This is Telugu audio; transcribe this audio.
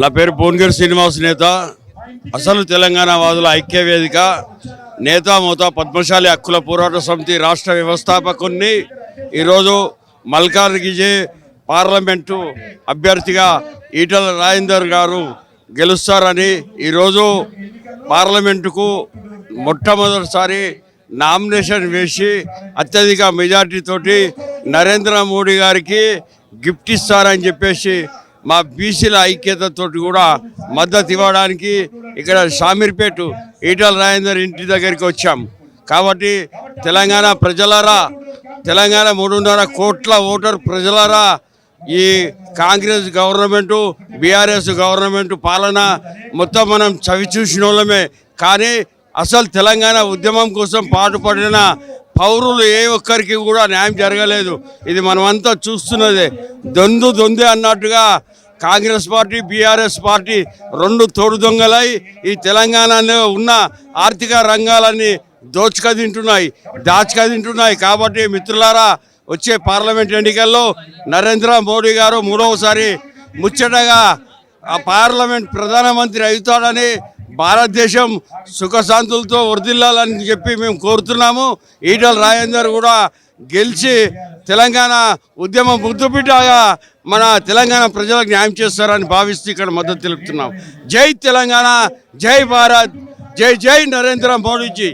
నా పేరు భువనగిరి శ్రీనివాస్ నేత. అసలు తెలంగాణ వాదుల ఐక్య వేదిక నేత మూత పద్మశాలి హక్కుల పోరాట సమితి రాష్ట్ర వ్యవస్థాపకుని ఈరోజు మల్కార్గిజే పార్లమెంటు అభ్యర్థిగా ఈటల రాజేందర్ గారు గెలుస్తారని ఈరోజు పార్లమెంటుకు మొట్టమొదటిసారి నామినేషన్ వేసి అత్యధిక మెజార్టీతోటి నరేంద్ర మోడీ గారికి గిఫ్ట్ ఇస్తారని చెప్పేసి మా బీసీల ఐక్యతతోటి కూడా మద్దతు ఇవ్వడానికి ఇక్కడ షామీర్పేట ఈటల రాజేందర్ ఇంటి దగ్గరికి వచ్చాం. కాబట్టి తెలంగాణ ప్రజలారా తెలంగాణ మూడున్నర కోట్ల ఓటర్ ప్రజలారా ఈ కాంగ్రెస్ గవర్నమెంటు బీఆర్ఎస్ గవర్నమెంట్ పాలన మొత్తం మనం చవి చూసిన వాళ్ళమే. కానీ అసలు తెలంగాణ ఉద్యమం కోసం పాటుపడిన పౌరులు ఏ ఒక్కరికి కూడా న్యాయం జరగలేదు. ఇది మనమంతా చూస్తున్నదే. దొందు దొందే అన్నట్టుగా కాంగ్రెస్ పార్టీ బీఆర్ఎస్ పార్టీ రెండు తోడు దొంగలై ఈ తెలంగాణలో ఉన్న ఆర్థిక రంగాలన్నీ దోచుక తింటున్నాయి కాబట్టి మిత్రులారా వచ్చే పార్లమెంట్ ఎన్నికల్లో నరేంద్ర మోడీ గారు మూడవసారి ముచ్చటగా ఆ పార్లమెంట్ ప్రధానమంత్రి అవుతాడని భారతదేశం సుఖశాంతులతో వృద్ధిల్లాలని చెప్పి మేము కోరుతున్నాము. ఈటల రాజేందర్ కూడా గెలిచి తెలంగాణ ఉద్యమ ముద్దుబిడ్డగా మన తెలంగాణ ప్రజలకు న్యాయం చేస్తారని భావిస్తూ ఇక్కడ మద్దతు తెలుపుతున్నాం. జై తెలంగాణ జై భారత్ జై జై నరేంద్ర మోడీజీ.